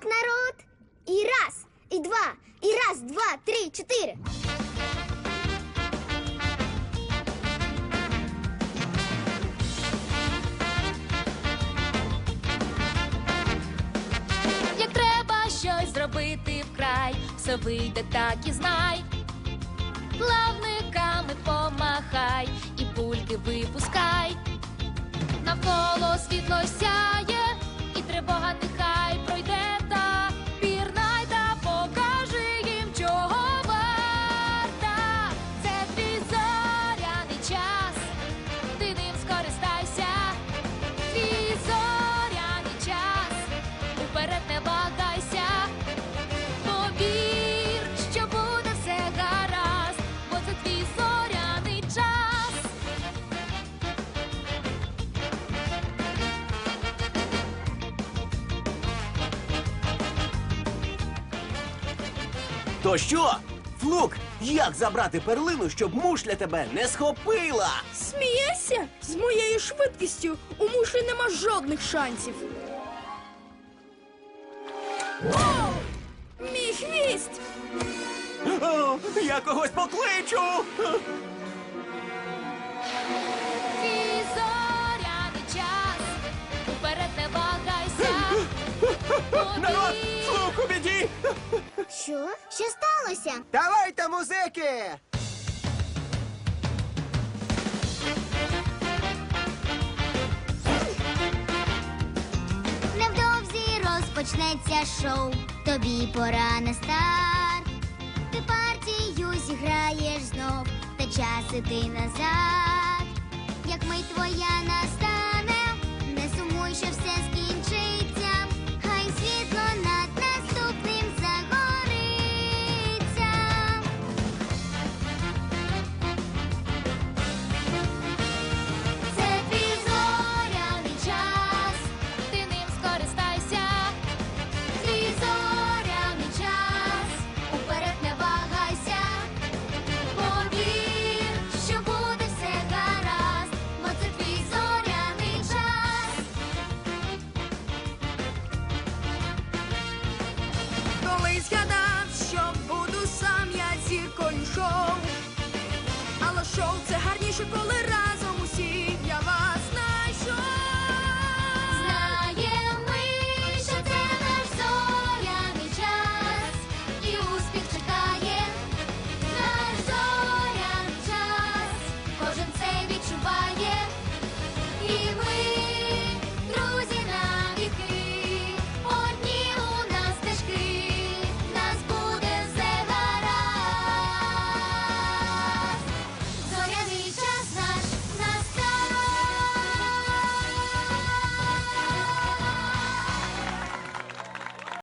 Так, народ. І раз, і два, і раз, два, три, чотири. Як треба щось зробити вкрай, все вийде так і знай. Плавниками помахай і пульки випускай. Навколо світло сяє, То що? Флук, як забрати перлину, щоб мушля тебе не схопила? Смієшся? З моєю швидкістю у мушлі нема жодних шансів. О! Мій хвіст! О, я когось покличу. Що? Що сталося? Давайте, музики! Невдовзі розпочнеться шоу. Тобі пора на старт. Ти партію зіграєш знов, та час іти назад. Як мить твоя настане, шоу це гарніше, коли.